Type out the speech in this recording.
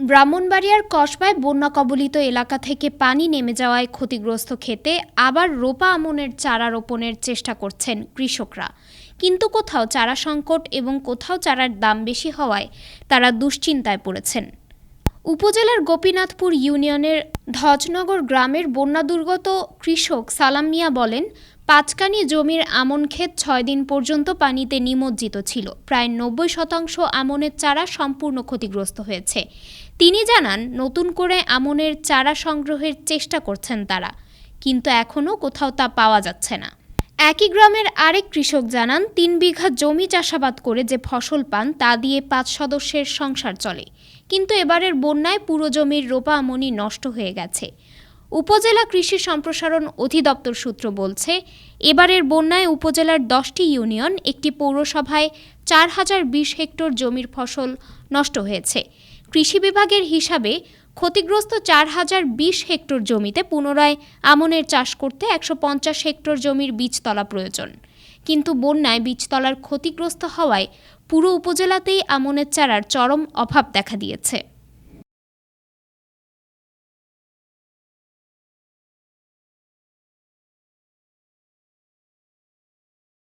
ব্রাহ্মণবাড়িয়ার কসবায় বন্যা কবলিত এলাকা থেকে পানি নেমে যাওয়ায় ক্ষতিগ্রস্ত খেতে আবার রোপা আমনের চারা রোপণের চেষ্টা করছেন কৃষকরা। কিন্তু কোথাও চারা সংকট এবং কোথাও চারার দাম বেশি হওয়ায় তারা দুশ্চিন্তায় পড়েছেন। উপজেলার গোপীনাথপুর ইউনিয়নের ধজনগর গ্রামের বন্যা দুর্গত কৃষক সালাম মিয়া বলেন পাঁচকানি জমির আমন ক্ষেত ছয় দিন পর্যন্ত পানিতে নিমজ্জিত ছিল। প্রায় নব্বই শতাংশ আমনের চারা সম্পূর্ণ ক্ষতিগ্রস্ত হয়েছে। তিনি জানান, নতুন করে আমনের চারা সংগ্রহের চেষ্টা করছেন তারা, কিন্তু এখনও কোথাও তা পাওয়া যাচ্ছে না। একই গ্রামের আরেক কৃষক জানান, তিন বিঘা জমি চাষাবাদ করে যে ফসল পান, তা দিয়ে পাঁচ সদস্যের সংসার চলে। কিন্তু এবারের বন্যায় পুরো জমির রোপা আমনি নষ্ট হয়ে গেছে। উপজেলা কৃষি সম্প্রসারণ অধিদপ্তর সূত্র বলছে, এবারের বন্যায় উপজেলার দশটি ইউনিয়ন, একটি পৌরসভায় চার হাজার বিশ হেক্টর জমির ফসল নষ্ট হয়েছে। কৃষি বিভাগের হিসাবে ক্ষতিগ্রস্ত চার হাজার বিশ হেক্টর জমিতে পুনরায় আমনের চাষ করতে একশো পঞ্চাশ হেক্টর জমির বীজতলা প্রয়োজন। কিন্তু বন্যায় বীজতলার ক্ষতিগ্রস্ত হওয়ায় পুরো উপজেলাতেই আমনের চারার চরম অভাব দেখা দিয়েছে।